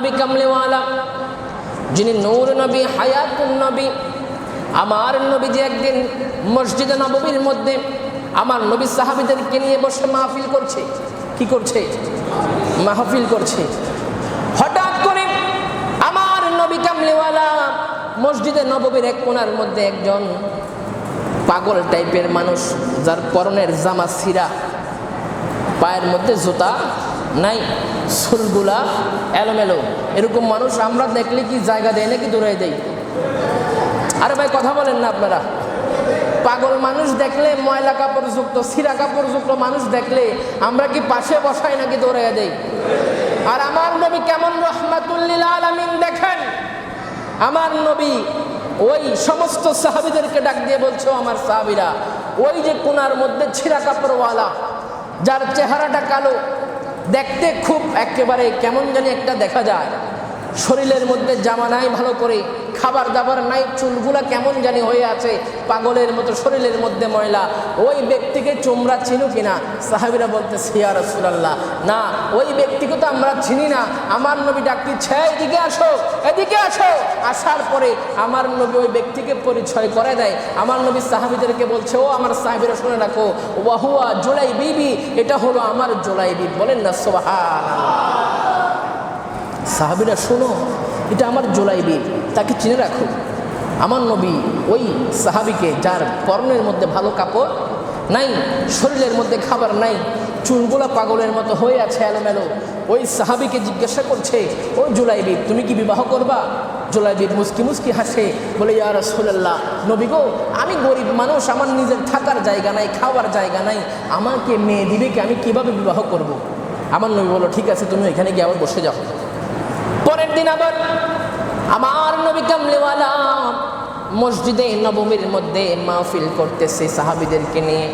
নবী কামলেওয়ালা, যিনি নূর নবী, হায়াতুন নবী, আমার নবী যে একদিন মসজিদে নববীর মধ্যে আমার নবী সাহাবিদেরকে নিয়ে বসে মাহফিল করছে। কি করছে? মাহফিল করছে। হঠাৎ করে আমার নবী কামলেওয়ালা মসজিদে নববীর এক কোণার মধ্যে একজন পাগল টাইপের মানুষ, যার পরনের জামা সিরা পায়ের মধ্যে জুতা নাই। চুলগুলা এলোমেলো। এরকম মানুষ আমরা দেখলে কি জায়গা দেয় নাকি দৌড়াই দেয়? আরে ভাই, কথা বলেন না আপনারা। পাগল মানুষ দেখলে ময়লা কাপড়যুক্ত সিরা কাপড়যুক্ত মানুষ দেখলে আমরা কি পাশে বসাই নাকি দৌড়াইয়া দেই? আর আমার নবী কেমন রহমাতুল্লিল আলামিন দেখেন? আমার নবী ওই সমস্ত সাহাবিদেরকে ডাক দিয়ে বলছো আমার সাহাবিরা, ওই যে কোনার মধ্যে ছিঁড়া কাপড়ওয়ালা, যার চেহারাটা কালো দেখতে খুব একেবারে কেমন জানি একটা দেখা যায়। শরীরের মধ্যে জামা নাই ভালো করে খাবার দাবার নাই, চুলগুলা কেমন জানি হয়ে আছে, পাগলের মতো, শরীরের মধ্যে ময়লা। ওই ব্যক্তিকে চোমরা চিনো কিনা? সাহাবিরা বলতে সিয়া রসুলাল্লাহ, না, ওই ব্যক্তিকে তো আমরা চিনি না। আমার নবী ডাক দিচ্ছে এদিকে আসো এদিকে আসো। আসার পরে আমার নবী ওই ব্যক্তিকে পরিচয় করে দেয়। আমার নবী সাহাবিদেরকে বলছে, ও আমার সাহাবিরা, শুনে রাখো। ওয়াহুয়া জোলাই বিবি, এটা হলো আমার জোলাই বিবি। বলেন না সোহান সাহাবিরা, শোনো, এটা আমার জোলাইবি তাকে চিনে রাখো। আমার নবী ওই সাহাবিকে যার পরনের মধ্যে ভালো কাপড় নাই, শরীরের মধ্যে খাবার নাই, চুলগুলা পাগলের মতো হয়ে আছে এলোমেলো, ওই সাহাবিকে জিজ্ঞাসা করছে, ও জুলাইবি তুমি কি বিবাহ করবা? জুলাইবিব মুস্কি মুস্কি হাসে, বলে, ইয়া রসুল্লাহ নবী গো, আমি গরিব মানুষ, আমার নিজের থাকার জায়গা নাই, খাওয়ার জায়গা নাই, আমাকে মেয়ে দিবে কি? আমি কীভাবে বিবাহ করব। আমার নবী বলো ঠিক আছে, তুমি এখানে গিয়ে আবার বসে যাও। পরের দিন আবার আমার নবী কামলেওয়ালা মসজিদে নবমীর মধ্যে মাহফিল করতেছে সাহাবিদেরকে নিয়ে।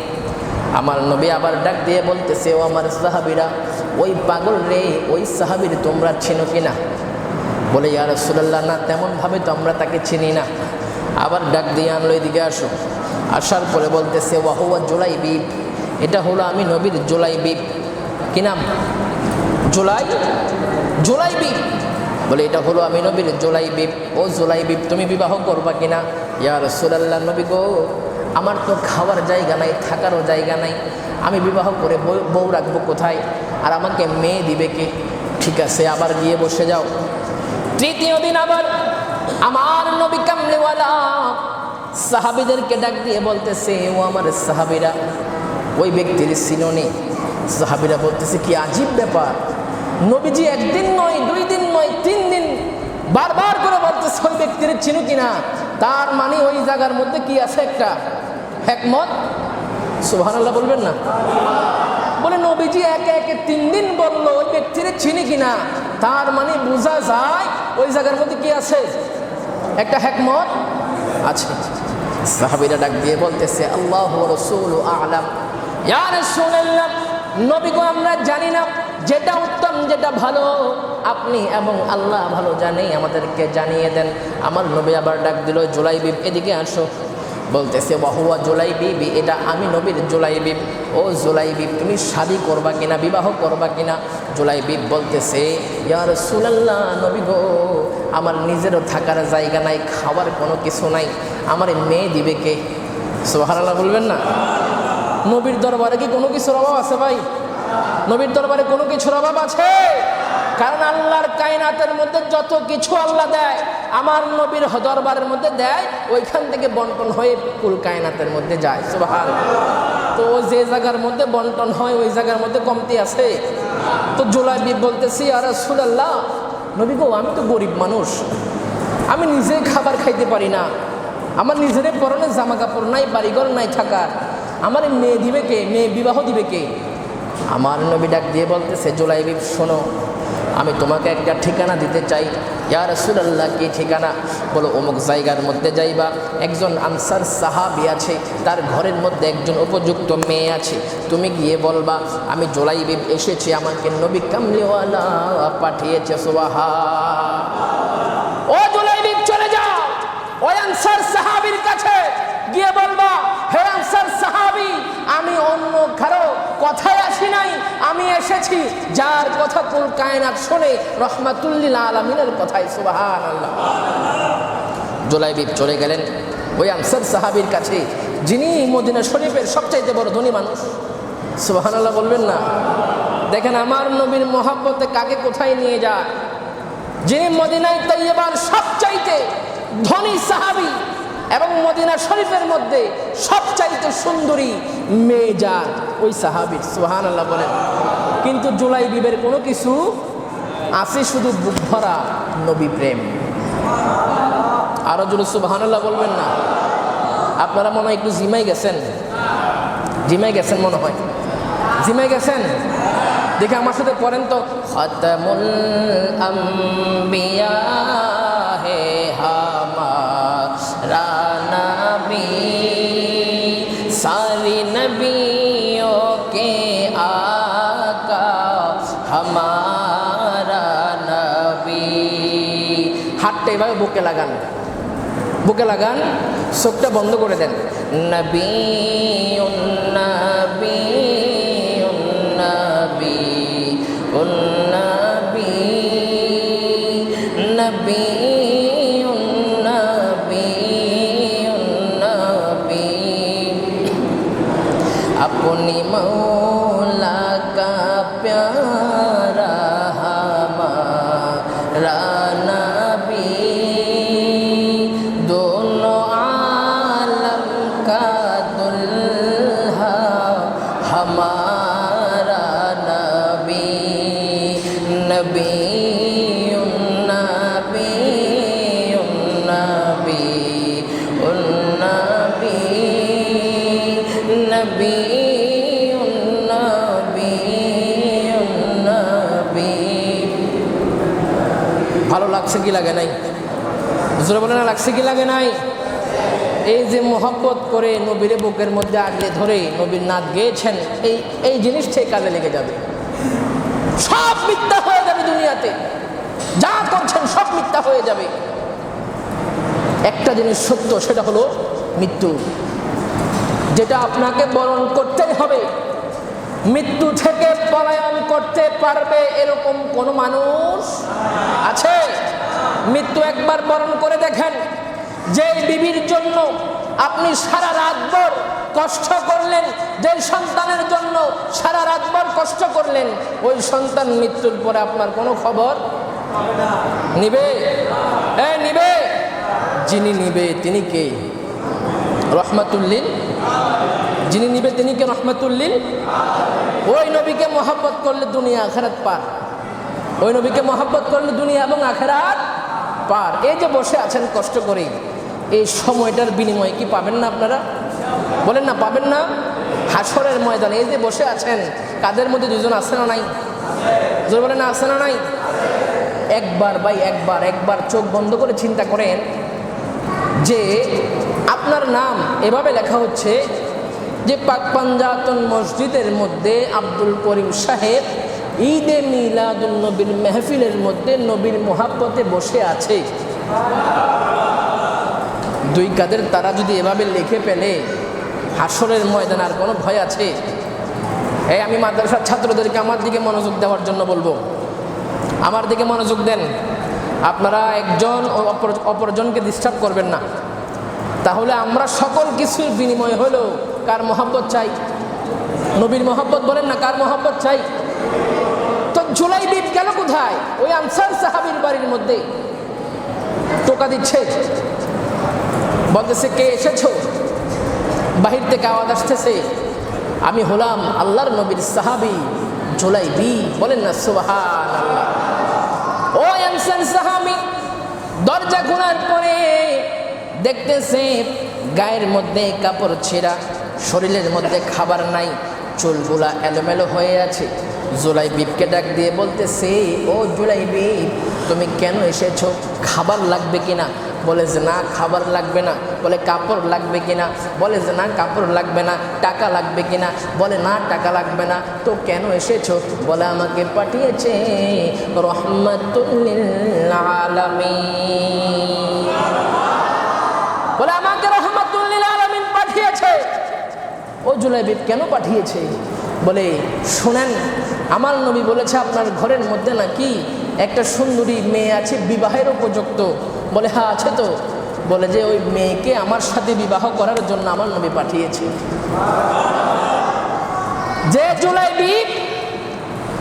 আমার নবী আবার ডাক দিয়ে বলতেছে, ও আমার সাহাবিরা, ওই পাগল রে, ওই সাহাবির তোমরা চিনো কিনা? বলে, ইয়া রসুল্লাহ না, তেমনভাবে তো আমরা তাকে চিনি না। আবার ডাক দিয়ে আনলো, এদিকে আসো। আসার পরে বলতেছে ওয়াহুয়া জোলাই বিপ এটা হলো আমি নবীর জোলাই বিপ কি নাম? জোলাই? জোলাই বিপ বলে, এটা হলো আমি নবীর জোলাই বিপ ও জোলাই বিপ তুমি বিবাহ করবা কিনা? ইয়া রসুলাল্লাহ, নবী গো, আমার তো খাওয়ার জায়গা নাই, থাকারও জায়গা নাই। আমি বিবাহ করে বউ রাখব কোথায়? আর আমাকে মেয়ে দিবে কে? ঠিক আছে, আবার গিয়ে বসে যাও। তৃতীয় দিন আবার আমার নবী কামলিওয়ালা সাহাবিদেরকে ডাক দিয়ে বলতেছে, ও আমার সাহাবিরা, ওই ব্যক্তির সিননে সাহাবিরা বলতেছে, কি আজীব ব্যাপার। নবীজি একদিন নয়, দুই দিন নয় তিন দিন বারবার করে বলতেছে, ওই ব্যক্তির চিনু কিনা? তার মানে ওই জায়গার মধ্যে কি আছে একটা একমত সুহান বলবেন না। বলে, নবীজি একে একে তিন দিন বলল, ওই ব্যক্তির চিনি কিনা? তার মানে বোঝা যায় ওই জায়গার মধ্যে কি আছে? একটা হ্যাকমত আছে। সাহাবিরা ডাক দিয়ে বলতেছে, আল্লাহ রসুল আলাম। নবীগো আমরা জানি না যেটা উত্তম, যেটা ভালো, আপনি এবং আল্লাহ ভালো জানে, আমাদেরকে জানিয়ে দেন। আমার নবী আবার ডাক দিল জুলাই বিব এদিকে আসো। বলতেছে বাহুয়া জোলাই বিবি এটা আমি নবীর জোলাই বিব ও জোলাই বিব তুমি শাদি করবা কিনা, বিবাহ করবা কিনা? জোলাই বিব বলতেছে ইয়ার সুলাল্লাহ নবী গো, আমার নিজেরও থাকার জায়গা নাই, খাওয়ার কোনো কিছু নাই। আমার মেয়ে দিবে কে? সোহারাল্লাহ বলবেন না? নবীর দরবারে কি কোনো কিছুর অভাব আছে ভাই? নবীর দরবারে কোনো কিছুর অভাব আছে? কারণ আল্লাহর কায়নাতের মধ্যে যত কিছু আল্লাহ দেয়, আমার নবীর দরবারের মধ্যে দেয়, ওইখান থেকে বন্টন হয়ে কুল কায়নাতের মধ্যে যায়। সুবাহান তো যে জায়গার মধ্যে বন্টন হয়, ওই জায়গার মধ্যে কমতি আছে। তো জোলাই বিব বলতেছি আর সুলাল্লাহ নবী গো, আমি তো গরিব মানুষ। আমি নিজে খাবার খাইতে পারি না। আমার নিজের পরনে জামা কাপড় নাই, বাড়িঘর নাই থাকার। আমার মেয়ে দিবে কে? মেয়ে বিবাহ দিবে কে? আমার ডাক দিয়ে বলতেছে জোলাই বিব শোনো, আমি তোমাকে একটা ঠিকানা দিতে চাই। ইয়া রসুলাল্লাহ, কি ঠিকানা? বলো, অমুক জায়গার মধ্যে যাইবা। একজন আনসার সাহাবি আছে, তার ঘরের মধ্যে একজন উপযুক্ত মেয়ে আছে। তুমি গিয়ে বলবা, আমি জোলাই বিব এসেছি, আমাকে নবী কামলিওয়ালা পাঠিয়েছে সোহাা ও জোলাই বিব চলে যাও। ওই আনসার সাহাবির কাছে গিয়ে বলবা, হে আনসার সাহাবি, আমি অন্য কারও কথায় আসি নাই, আমি এসেছি যার কথা কুল কায়নাত শোনে, রহমাতুল্লিল আলমিনের কথাই সুবাহান আল্লাহ জোলাইবিব চলে গেলেন, ওই আনসার সাহাবির কাছে, যিনি মদিনা শরীফের সবচাইতে বড় ধনী মানুষ। সুবাহান আল্লাহ বলবেন না। দেখেন, আমার নবীর মহাব্বতে কাকে কোথায় নিয়ে যায়? যিনি মদিনায় তৈবার সবচাইতে ধনী সাহাবি মদিনা শরীফের মধ্যে সবচাইতে সুন্দরী মেয়ে যার? ওই সাহাবি সুহান আল্লাহ বলেন। কিন্তু জুলাই বিবের কোনো কিছু আছে শুধু বুক ভরা নবী প্রেম। আরও জুলু সুবাহান আল্লাহ বলবেন না। আপনারা মনে হয় একটু জিমাই গেছেন। জিমাই গেছেন মনে হয়। জিমাই গেছেন? দেখে আমার সাথে পড়েন তো। আম্বিয়া হাতটা এভাবে বুকে লাগান বুকে লাগান চোখটা বন্ধ করে দেন নবী নবী নবী নবী নবী নবী নবী अपनी मौला का प्यारा हमारा কি লাগে নাই। জোরে বলে না লাগছে কি লাগে নাই? এই যে মোহব্বত করে নবীর বুকের মধ্যে আগলে ধরে নবীর নাচ গেয়েছেন, এই এই জিনিসটাই কাজে লেগে যাবে। সব মিথ্যা হয়ে যাবে দুনিয়াতে। যা করছেন সব মিথ্যা হয়ে যাবে। একটা জিনিস সত্য, সেটা হলো মৃত্যু। যেটা আপনাকে বরণ করতেই হবে। মৃত্যু থেকে পলায়ন করতে পারবে এরকম কোন মানুষ আছে? মৃত্যু একবার বরণ করে দেখেন। যে বিবির জন্য আপনি সারা রাতভর কষ্ট করলেন যে সন্তানের জন্য সারা রাতভর কষ্ট করলেন, ওই সন্তান মৃত্যুর পরে আপনার কোনো খবর? নিবে? এ নিবে? যিনি নিবে তিনি কে? রহমাতুল্লিল? যিনি নিবে তিনি কে রহমাতুল্লিল? ওই নবীকে মহাব্বত করলে দুনিয়া আখেরাত পার। ওই নবীকে মহাব্বত করলে দুনিয়া এবং আখেরাত পার এই যে বসে আছেন কষ্ট করে এই সময়টার বিনিময়ে কি পাবেন না আপনারা? বলেন না, পাবেন না? হাসরের ময়দানে এই যে বসে আছেন, কাদের মধ্যে দুজন আছে না নাই? জোর বলেন না আছে না নাই? একবার বাই একবার একবার চোখ বন্ধ করে চিন্তা করেন যে আপনার নাম এভাবে লেখা হচ্ছে যে পাক পাঞ্জাতন মসজিদের মধ্যে আব্দুল করিম সাহেব ঈদে মিলাদুল নবীর মেহফিলের মধ্যে নবীর মোহাব্বতে বসে আছে। দুই কাদের তারা যদি এভাবে লিখে পেলে হাসরের ময়দান আর কোনো ভয় আছে? এই আমি মাদ্রাসার ছাত্রদেরকে আমার দিকে মনোযোগ দেওয়ার জন্য বলব। আমার দিকে মনোযোগ দেন। আপনারা একজন অপরজনকে ডিস্টার্ব করবেন না। তাহলে আমরা সকল কিছুর বিনিময় হলো কার মহাব্বত চাই? নবীর মহাব্বত বলেন না, কার মহাব্বত চাই? তো জুলাই বিপ গেল কোথায়? ওই আনসার সাহাবির বাড়ির মধ্যে। টোকা দিচ্ছে। বলতেছে কে এসেছ? বাহির থেকে আওয়াজ আসতেছে, আমি হলাম আল্লাহর নবীর সাহাবি জুলাই বি বলেন না সুবাহান ও আনসার সাহাবি, দরজা খোলার পরে দেখতেছে গায়ের মধ্যে কাপড় ছেঁড়া, শরীরের মধ্যে খাবার নাই, চুলগুলা এলোমেলো হয়ে আছে। জুলাই বিপকে ডাক দিয়ে বলতেছে, ও জুলাই বিপ তুমি কেন এসেছ? খাবার লাগবে কিনা? বলে যে, না, খাবার লাগবে না। বলে, কাপড় লাগবে কিনা? বলে যে, না, কাপড় লাগবে না। টাকা লাগবে কিনা? বলে, না, টাকা লাগবে না। তো কেন এসেছ? বলে, আমাকে পাঠিয়েছে রহমতুল্লিল আলামিন। বলে, আমাকে রহমতুল্লিল আলামিন পাঠিয়েছে। ও জুলাইবিব কেন পাঠিয়েছে? বলে, শোনেন আমার নবী বলেছে, আপনার ঘরের মধ্যে নাকি একটা সুন্দরী মেয়ে আছে, বিবাহের উপযুক্ত? বলে হ্যাঁ আছে তো। বলে যে, ওই মেয়েকে আমার সাথে বিবাহ করার জন্য আমার নবী পাঠিয়েছে। যে জুলাই বিপ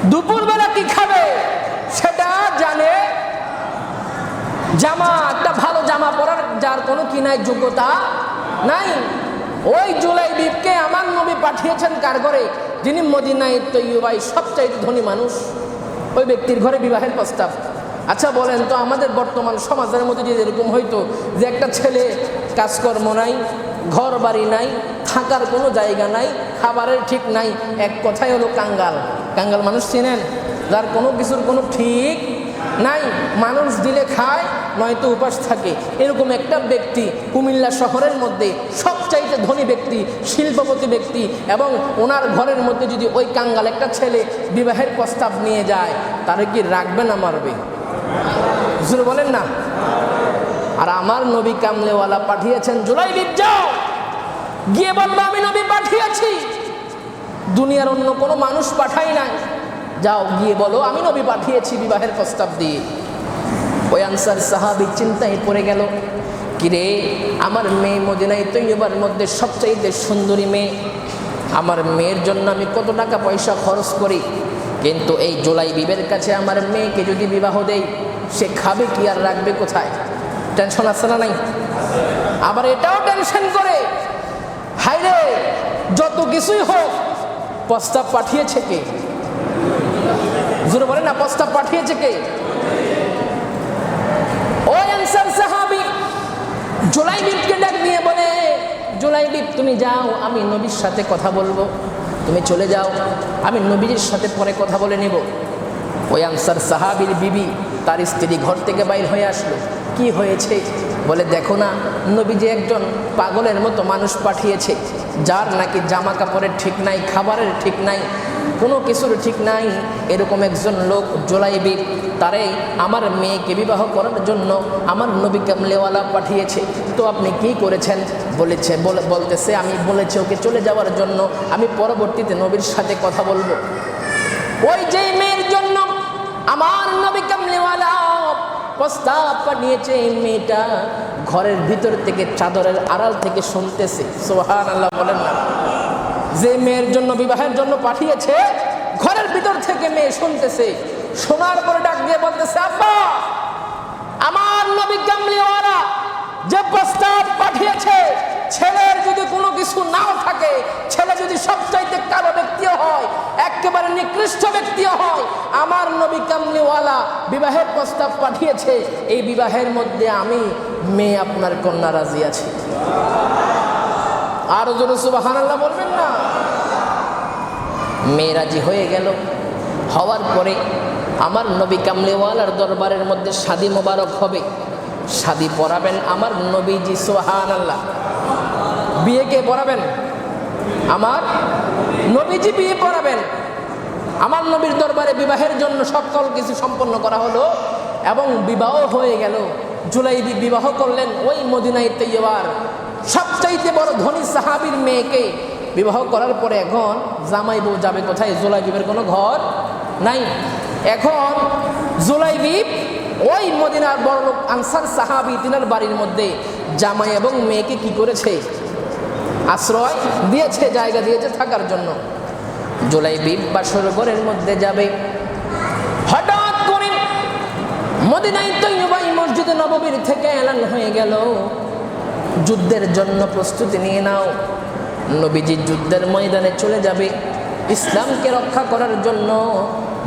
দুপুরবেলা কি খাবে সেটা জানে। জামা, একটা ভালো জামা পরার যার কোনো কিনায় যোগ্যতা নাই। ওই জুলাই বিপকে আমার নবী পাঠিয়েছেন কার ঘরে? যিনি মদিনায় তৈবাই সবচাইতে ধনী মানুষ, ওই ব্যক্তির ঘরে বিবাহের প্রস্তাব। আচ্ছা বলেন তো, আমাদের বর্তমান সমাজের মধ্যে যদি এরকম হইতো যে একটা ছেলে কাজকর্ম নাই ঘর বাড়ি নাই, থাকার কোনো জায়গা নাই, খাবারের ঠিক নাই, এক কথাই হলো কাঙ্গাল। কাঙ্গাল মানুষ চেনেন? যার কোনো কিছুর কোনো ঠিক নাই। মানুষ দিলে খায় নয়তো উপাস থাকে। এরকম একটা ব্যক্তি কুমিল্লা শহরের মধ্যে সবচাইতে ধনী ব্যক্তি, শিল্পপতি ব্যক্তি এবং ওনার ঘরের মধ্যে যদি ওই কাঙ্গাল একটা ছেলে বিবাহের প্রস্তাব নিয়ে যায়, তারে কি রাখবে না মারবে? হুজুর বলেন না। আর আমার নবী কামলেওয়ালা পাঠিয়েছেন জুলাই যাও গিয়ে বলব, আমি নবী পাঠিয়েছি। দুনিয়ার অন্য কোনো মানুষ পাঠাই নাই। যাও গিয়ে বলো, আমি নবী পাঠিয়েছি বিবাহের প্রস্তাব দিয়ে। ওই আনসার সাহাবি চিন্তায় পড়ে গেল, কিরে, আমার মেয়ে মদিনাই তৈবার মধ্যে সবচাইতে সুন্দরী মেয়ে। আমার মেয়ের জন্য আমি কত টাকা পয়সা খরচ করি, কিন্তু এই জোলাই বিবের কাছে আমার মেয়েকে যদি বিবাহ দেই, সে খাবে কি আর রাখবে কোথায়? টেনশন আছে না নাই? আবার এটাও টেনশন করে হাইরে যত কিছুই হোক, প্রস্তাব পাঠিয়েছে কে? জোরে বলে না, প্রস্তাব পাঠিয়েছে কে ওই আনসার সাহাবি জুলাইবিবকে ডাক দিয়ে বলে জুলাইবিব তুমি যাও, আমি নবীর সাথে কথা বলব। তুমি চলে যাও, আমি নবীর সাথে পরে কথা বলে নেব। ওই আনসার সাহাবির বিবি তার স্ত্রী ঘর থেকে বাইর হয়ে আসলো। কি হয়েছে? বলে, দেখো না নবী যে একজন পাগলের মতো মানুষ পাঠিয়েছে, যার নাকি জামা কাপড়ের ঠিক নাই, খাবারের ঠিক নাই কোনো কিছুর ঠিক নাই। এরকম একজন লোক জোলাইবি, তারে আমার মেয়েকে বিবাহ করার জন্য আমার নবী কামলেওয়ালা পাঠিয়েছে। তো আপনি কি করেছেন? বলেছে, বলে, বলতেছে, আমি বলেছি ওকে চলে যাওয়ার জন্য, আমি পরবর্তীতে নবীর সাথে কথা বলব। ওই যেই মেয়ের জন্য আমার নবী কামলেওয়ালা প্রস্তাব পাঠিয়েছে, এই মেয়েটা ঘরের ভিতর থেকে চাদরের আড়াল থেকে শুনতেছে। সোহান আল্লাহ বলেন না। যে মেয়ের জন্য, বিবাহের জন্য পাঠিয়েছে, ঘরের ভিতর থেকে মেয়ে শুনতেছে, শোনার পরে ডাক দিয়ে বলতেছে, আব্বা, আমার নবী যে প্রস্তাব পাঠিয়েছে, ছেলের যদি কোনো কিছু নাও থাকে, ছেলে যদি সবচাইতে কালো ব্যক্তিও হয়, একেবারে নিকৃষ্ট ব্যক্তিও হয়, আমার নবী কামলিওয়ালা বিবাহের প্রস্তাব পাঠিয়েছে, এই বিবাহের মধ্যে আমি মেয়ে আপনার কন্যা রাজি আছি। আরও জোরে সুবাহান আল্লাহ বলবেন না। মেয়েরাজি হয়ে গেল। হওয়ার পরে আমার নবী কামলেওয়ালার দরবারের মধ্যে শাদি মোবারক হবে। শাদি পড়াবেন আমার নবীজি সোহান আল্লাহ বিয়ে কে পড়াবেন আমার নবীজি বিয়ে পড়াবেন আমার নবীর দরবারে বিবাহের জন্য সকল কিছু সম্পন্ন করা হলো এবং বিবাহ হয়ে গেল। জুলাই বিবাহ করলেন ওই মদিনাই তৈবার সবচাইতে বড় ধনী সাহাবির মেয়েকে বিবাহ করার পরে এখন জামাই বউ যাবে কোথায়? জোলাইবিবের কোনো ঘর নাই। এখন জোলাইবিব ওই মদিনার বড় লোক আনসার সাহাবি তিনার বাড়ির মধ্যে জামাই এবং মেয়েকে কি করেছে? আশ্রয় দিয়েছে, জায়গা দিয়েছে থাকার জন্য। জোলাইবিব বা সরোবরের মধ্যে যাবে। হঠাৎ করে মদিনাই তৈবাই মসজিদে নববীর থেকে এলান হয়ে গেল। যুদ্ধের জন্য প্রস্তুতি নিয়ে নাও। নবীজি যুদ্ধের ময়দানে চলে যাবে। ইসলামকে রক্ষা করার জন্য,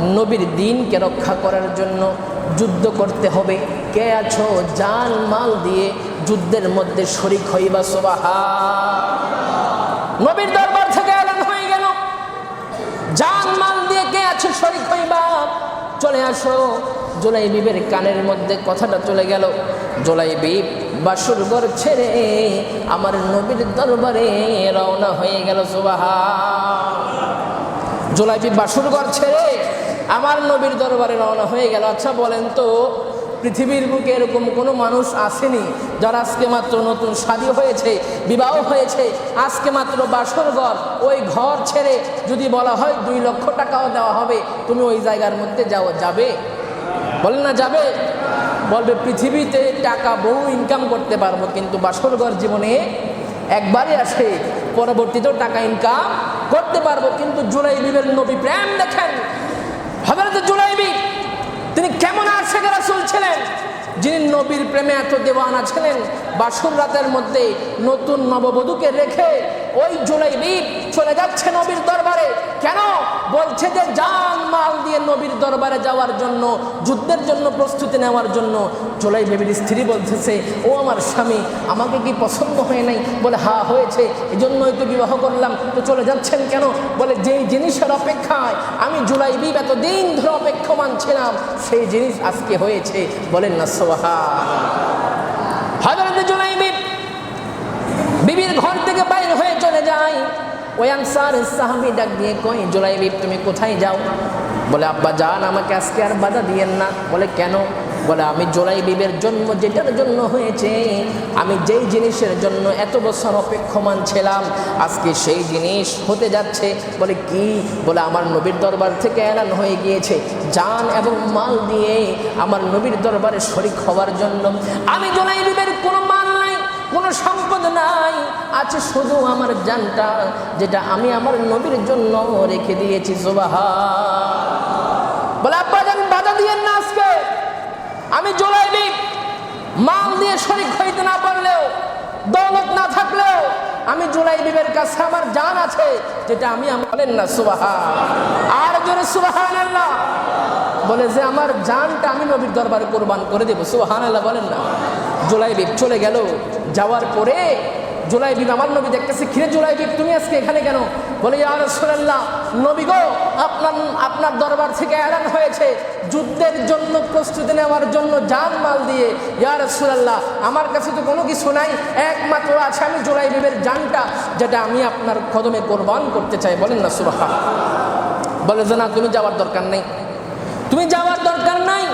নবীর দিনকে রক্ষা করার জন্য যুদ্ধ করতে হবে। কে আছো? জান, মাল দিয়ে যুদ্ধের মধ্যে শরিক হইবা সোবাহা নবীর দরবার থেকে এলান হয়ে গেল। জান, মাল দিয়ে কে আছো? শরিক হইবা। চলে আসো। জোলাই বিবের কানের মধ্যে কথাটা চলে গেল। জোলাই বিব বাসুর ঘর ছেড়ে আমার নবীর দরবারে রওনা হয়ে গেল সুবাহা জোলাই বিব বাসুর ঘর ছেড়ে আমার নবীর দরবারে রওনা হয়ে গেল। আচ্ছা বলেন তো, পৃথিবীর বুকে এরকম কোনো মানুষ আসেনি যারা আজকে মাত্র নতুন শাদী হয়েছে, বিবাহ হয়েছে? আজকে মাত্র বাসর ঘর, ওই ঘর ছেড়ে যদি বলা হয় দুই লক্ষ টাকাও দেওয়া হবে, তুমি ওই জায়গার মধ্যে যাও, যাবে? বলেন না, যাবে? বলবে, পৃথিবীতে টাকা বহু ইনকাম করতে পারব, কিন্তু বাসরঘর জীবনে একবারই আসে পরবর্তীতেও টাকা ইনকাম করতে পারব। কিন্তু জুলাই বিবের নবী প্রেম দেখেন। হজরত জুলাইবি তিনি কেমন আশেখ রাসুল ছিলেন? যিনি নবীর প্রেমে এত দেওয়ানা ছিলেন, বাসুর রাতের মধ্যে নতুন নববধূকে রেখে ওই জুলাই জুলাইবি চলে যাচ্ছে নবীর দরবারে। বলছে যে, জান মাল দিয়ে নবীর দরবারে যাওয়ার জন্য, যুদ্ধের জন্য প্রস্তুতি নেওয়ার জন্য। জোলাই বেবির স্ত্রী বলতেছে, ও আমার স্বামী, আমাকে কি পছন্দ হয় নাই? বলে, হা, হয়েছে এই জন্যই তো বিবাহ করলাম। তো চলে যাচ্ছেন কেন? বলে, যেই জিনিসের অপেক্ষায় আমি জুলাই বিব এতদিন ধরে অপেক্ষমান ছিলাম, সেই জিনিস আজকে হয়েছে। বলেন না সোহা হজরত জুলাই বিব বিবির ঘর থেকে বাইরে হয়ে চলে যায়। ওই আনসার সাহাবি ডাক দিয়ে কই, জোলাই বিব তুমি কোথায় যাও? বলে, আব্বা যান আমাকে আজকে আর বাধা দিয়েন না। বলে, কেন? বলে, আমি জোলাই বিবের জন্ম, যেটার জন্য হয়েছে, আমি যেই জিনিসের জন্য এত বছর অপেক্ষমান ছিলাম, আজকে সেই জিনিস হতে যাচ্ছে। বলে, কি? বলে, আমার নবীর দরবার থেকে এলান হয়ে গিয়েছে। জান এবং মাল দিয়ে আমার নবীর দরবারে শরিক হওয়ার জন্য আমি জোলাই বিবের কোনো কোনো সম্পদ নাই। আছে শুধু আমার জানটা, যেটা আমি আমার নবীর জন্য রেখে দিয়েছি সুবাহা বলে না আমি জোলাইবি মাল দিয়ে শরিক হইতে না পারলেও, দৌলত না থাকলেও, আমি জুলাই বিবের কাছে আমার জান আছে, যেটা আমি বলেন না সুবাহা আর জোরে সুবাহান আল্লাহ বলে যে, আমার জানটা আমি নবীর দরবারে কোরবান করে দেবো আল্লাহ বলেন না। জুলাই বিব চলে গেল। যাওয়ার পরে জুলাই বিব আমার নবী দেখতেছে খিরে জুলাই বিব তুমি আজকে এখানে কেন? বলে আর সোনাল্লাহ নবী গো, আপনার আপনার দরবার থেকে এলান হয়েছে। যুদ্ধের জন্য প্রস্তুতি নেওয়ার জন্য জান মাল দিয়ে। ইয়ার সুরাল্লাহ আমার কাছে তো কোনো কিছু নাই। একমাত্র আছে আমি জোলাই বিবের জানটা, যেটা আমি আপনার কদমে কোরবান করতে চাই। বলেন না সুবাহা বলে, যে না, তুমি যাওয়ার দরকার নেই। তুমি যাওয়ার দরকার নাই।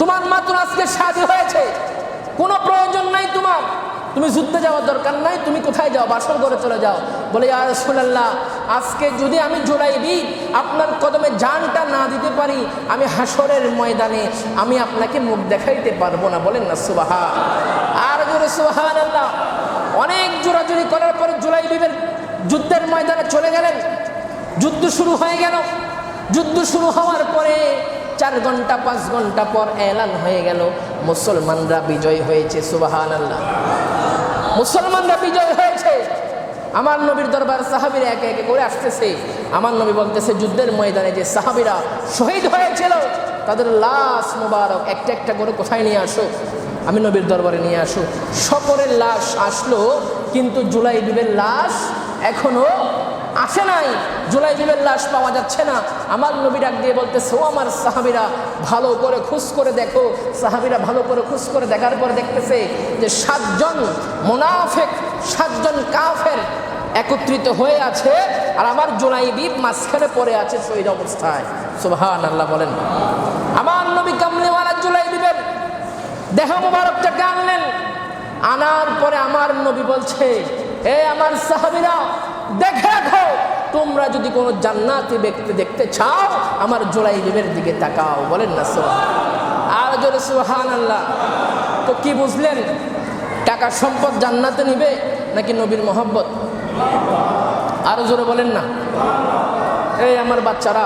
তোমার মাত্র আজকে শাদী হয়েছে। কোনো প্রয়োজন নাই তোমার। তুমি যুদ্ধে যাওয়ার দরকার নাই, তুমি কোথায় যাও? বাসর ঘরে চলে যাও। বলে আর সোনাল্লাহ আজকে যদি আমি জোড়াই দিই আপনার কদমে জানটা না দিতে পারি, আমি হাসরের ময়দানে, আমি আপনাকে মুখ দেখাইতে পারব না। বলেন না সুবাহা আর জোরে সুবাহান আল্লাহ অনেক জোরাজুরি করার পরে জোলাই বিবের যুদ্ধের ময়দানে চলে গেলেন। যুদ্ধ শুরু হয়ে গেল। যুদ্ধ শুরু হওয়ার পরে চার ঘণ্টা, পাঁচ ঘণ্টা পর এলান হয়ে গেল। মুসলমানরা বিজয় হয়েছে সুবাহান আল্লাহ মুসলমানরা বিজয় হয়েছে। আমার নবীর দরবার সাহাবিরা একে একে করে আসতেছে। আমার নবী বলতেছে, যুদ্ধের ময়দানে যে সাহাবিরা শহীদ হয়েছিল, তাদের লাশ মোবারক, একটা একটা করে কোথায় নিয়ে আসো? আমি নবীর দরবারে নিয়ে আসো। সকলের লাশ আসলো, কিন্তু জুলাই বিবের লাশ এখনও আসে নাই। জুলাই বিবের লাশ পাওয়া যাচ্ছে না। আমার নবী ডাক দিয়ে বলতেছে, ও আমার সাহাবিরা, ভালো করে খুশ করে দেখো। সাহাবিরা ভালো করে খুশ করে দেখার পর দেখতেছে যে সাতজন মোনাফেক, সাতজন কাফের একত্রিত হয়ে আছে আর আমার জোনাইবিব মাঝখানে পড়ে আছে শহীদ অবস্থায়। সুবহান আল্লাহ বলেন। আমার নবী কামলিওয়ালা জুলাইবিবের দেহ মোবারকটাকে আনলেন আনার পরে আমার নবী বলছে এ আমার সাহাবিরা, দেখে রাখো তোমরা যদি কোনো জান্নাতি ব্যক্তি দেখতে চাও, আমার জোড়াই বিবের দিকে তাকাও, বলেন না সোহা আর জোরে সুহান আল্লাহ তো কি বুঝলেন? টাকা সম্পদ জান্নাতে নিবে নাকি নবীর মোহব্বত? আরও জোরে বলেন না। এই আমার বাচ্চারা